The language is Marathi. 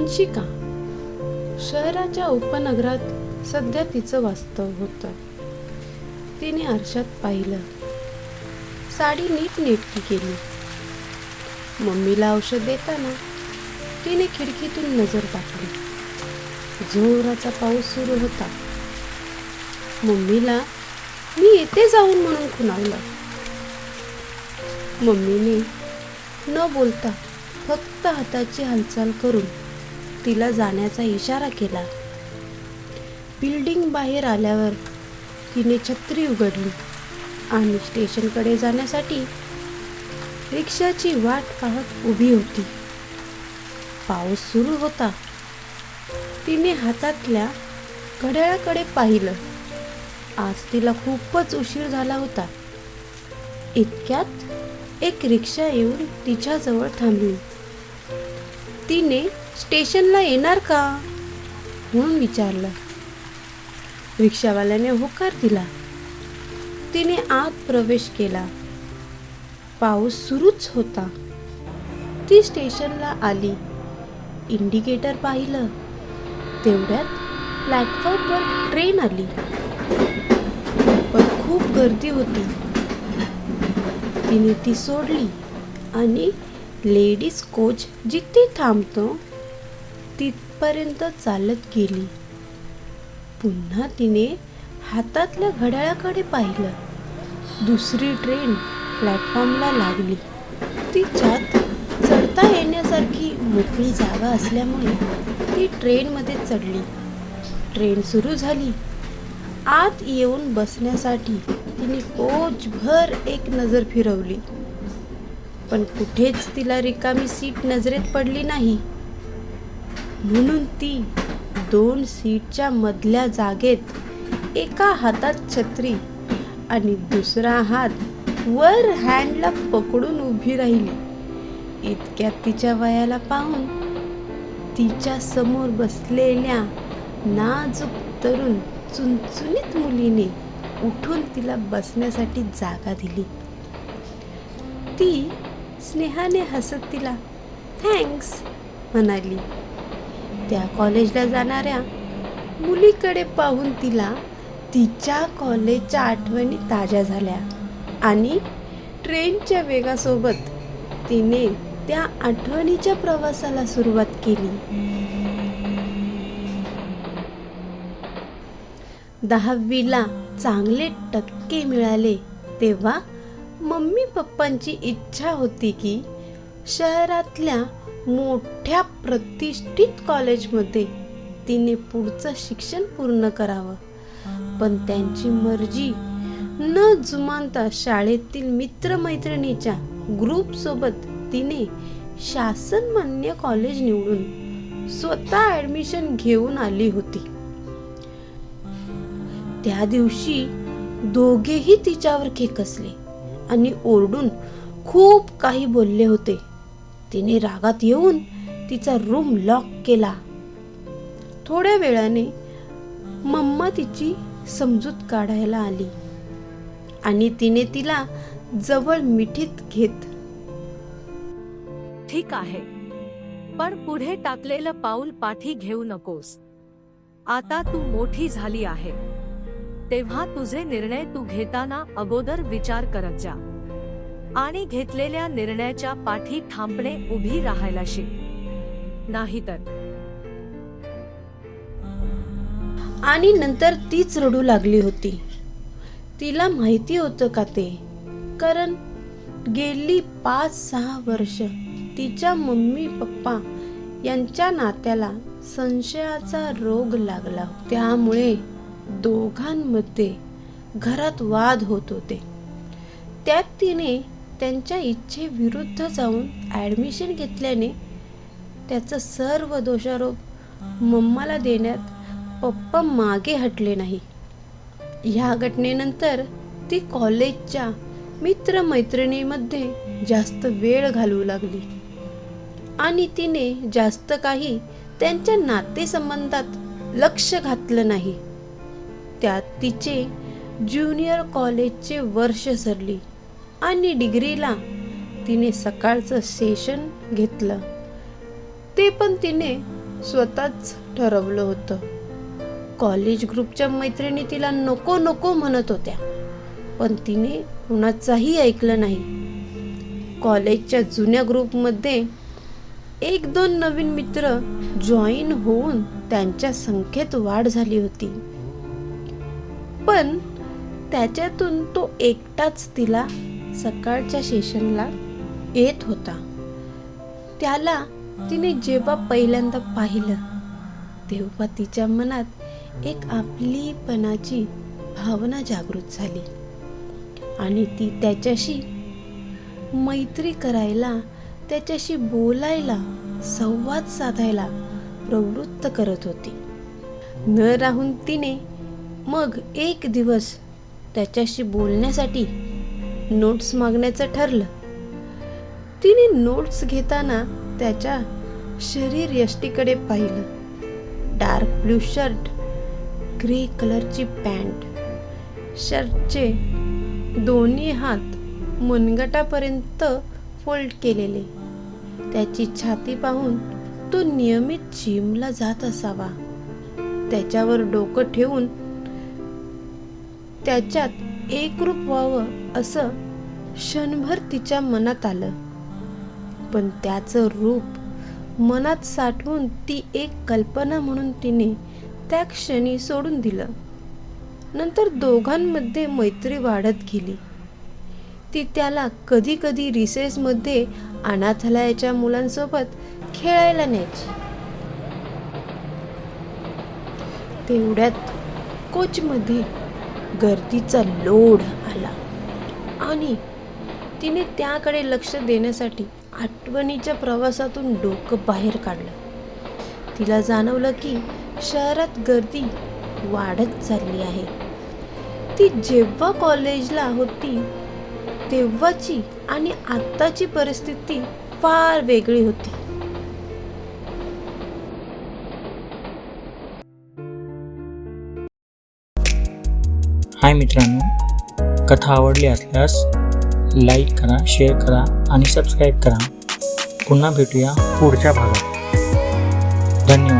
वंशिका शहराच्या उपनगरात सध्या तिचं वास्तव होतं. तिने आरशात पाहिलं. साडी नीट नेटकी केली. मम्मीला औषध देताना तिने खिडकीतून नजर टाकली. जोराचा पाऊस सुरू होता. मम्मीला मी येते जाऊन म्हणून खुणावलं. मम्मीने न बोलता फक्त हाताची हालचाल करून तिला जाण्याचा इशारा केला. बिल्डिंग बाहेर आल्यावर तिने छत्री उघडली आणि स्टेशनकडे जाण्यासाठी रिक्षाची वाट पाहत उभी होती. पाऊस सुरू होता. तिने हातातल्या घड्याळाकडे पाहिलं. आज तिला खूपच उशीर झाला होता. इतक्यात एक रिक्षा येऊन तिच्याजवळ थांबली. तिने स्टेशनला येणार का? म्हणून विचारलं. रिक्षावाल्याने होकार दिला. तिने आत प्रवेश केला. पाऊस सुरूच होता. ती स्टेशनला आली. इंडिकेटर पाहिलं. तेवढ्यात प्लॅटफॉर्मवर ट्रेन आली. पण खूप गर्दी होती. तिने ती सोडली आणि लेडीज कोच जिथे थांबतो तिथपर्यंत चालत गेली. पुन्हा तिने हातातल्या घड्याळाकडे पाहिलं. दुसरी ट्रेन प्लॅटफॉर्मला लागली. तिच्यात चढता येण्यासारखी मोकळी जागा असल्यामुळे ती ट्रेनमध्ये चढली. ट्रेन सुरू झाली. आत येऊन बसण्यासाठी तिने कोचभर एक नजर फिरवली. पण कुठेच तिला रिकामी सीट नजरेत पडली नाही. म्हणून ती दोन सीटच्या मधल्या जागेत एका हातात छत्री आणि दुसरा हात वर हँडला पकडून उभी राहिली. इतक्यात तिच्या वयाला पाहून तिच्या समोर बसलेल्या नाजूक तरुण चुनचुनीत मुलीने उठून तिला बसण्यासाठी जागा दिली. ती स्नेहाने हसत तिला थँक्स म्हणाली. त्या कॉलेजला जाणाऱ्या मुलीकडे पाहून तिला तिच्या कॉलेजच्या आठवणी ताज्या झाल्या. आणि ट्रेनच्या वेगासोबत तिने त्या आठवणीच्या प्रवासाला सुरुवात केली. दहावीला चांगले टक्के मिळाले तेव्हा मम्मी पप्पांची इच्छा होती की शहरातल्या मोठ्या प्रतिष्ठित कॉलेजमध्ये तिने पुढचं शिक्षण पूर्ण करावं. पण त्यांची मर्जी न जुमानता शाळेतील मित्रमैत्रिणीच्या ग्रुपसोबत तिने शासनमान्य कॉलेज निवडून स्वतः ॲडमिशन घेऊन आली होती. त्या दिवशी दोघेही तिच्यावर खेकसले आणि ओरडून खूप काही बोलले होते. तिने रागात येऊन तिचा रूम लॉक केला. थोड्या वेळाने मम्मा तिची समजूत काढायला आली आणि तिने तिला जवळ मिठीत घेत ठीक आहे पण पुढे टाकलेलं पाऊल पाठी घेऊ नकोस. आता तू मोठी झाली आहे. तेव्हा तुझे निर्णय तू घेताना अगोदर विचार करत जा. आणि घेतलेल्या निर्णयाच्या पाठी ठामपणे उभी राहायला शिक नाहीतर आणि नंतर तीच रडू लागली होती. तिला माहिती होतं का ते? कारण गेली पाच सहा वर्ष तिच्या मम्मी पप्पा यांच्या नात्याला संशयाचा रोग लागला. त्यामुळे दोघांमध्ये घरात वाद होत होते. त्यात तिने त्यांच्या इच्छेविरुद्ध जाऊन ॲडमिशन घेतल्याने त्याचं सर्व दोषारोप मम्माला देण्यात पप्पा मागे हटले नाही. ह्या घटनेनंतर ती कॉलेजच्या मित्रमैत्रिणीमध्ये जास्त वेळ घालवू लागली. आणि तिने जास्त काही त्यांच्या नातेसंबंधात लक्ष घातलं नाही. त्यात तिचे ज्युनियर कॉलेजचे वर्ष सरली. आणि डिग्रीला तिने सकाळचं सेशन घेतलं. ते पण तिने स्वतःच ठरवलं होतं. कॉलेज ग्रुपच्या मैत्रिणी तिला नको नको म्हणत होत्या पण तिने कुणाचाही ऐकलं नाही. कॉलेजच्या जुन्या ग्रुपमध्ये एक दोन नवीन मित्र जॉईन होऊन त्यांच्या संख्येत वाढ झाली होती. पण त्याच्यातून तो एकटाच तिला सकाळच्या सेशनला येत होता. त्याला तिने जेव्हा पहिल्यांदा पाहिलं तेव्हा तिच्या मनात एक आपलीपणाची भावना जागृत झाली. आणि ती त्याच्याशी मैत्री करायला त्याच्याशी बोलायला संवाद साधायला प्रवृत्त करत होती. न राहून तिने मग एक दिवस त्याच्याशी बोलण्यासाठी नोट्स मागण्याचं ठरलं. तिने नोट्स घेताना त्याच्या शरीर यष्टीकडे पाहिलं. डार्क ब्लू शर्ट ग्रे कलरची पॅन्ट. शर्टचे दोन्ही हात मुनगटापर्यंत फोल्ड केलेले. त्याची छाती पाहून तो नियमित जिमला जात असावा. त्याच्यावर डोकं ठेवून त्याच्यात एकरूप व्हावं असं क्षणभर तिच्या मनात आलं. पण त्याचं रूप मनात साठवून ती एक कल्पना म्हणून तिने त्या क्षणी सोडून दिलं. नंतर दोघांमध्ये मैत्री वाढत गेली. ती त्याला कधी कधी रिसेसमध्ये अनाथालयाच्या मुलांसोबत खेळायला न्यायची. तेवढ्यात कोचमध्ये गर्दीचा लोढ आला. आणि तिने त्याकडे लक्ष देण्यासाठी आठवणीच्या प्रवासातून डोकं बाहेर काढलं. तिला जाणवलं की शहरात गर्दी वाढत चालली आहे. ती जेव्हा कॉलेजला होती तेव्हाची आणि आत्ताची परिस्थिती फार वेगळी होती. हाय मित्रांनो कथा आवडली असल्यास लाईक करा शेअर करा आणि सबस्क्राईब करा. पुन्हा भेटूया पुढच्या भागात. धन्यवाद.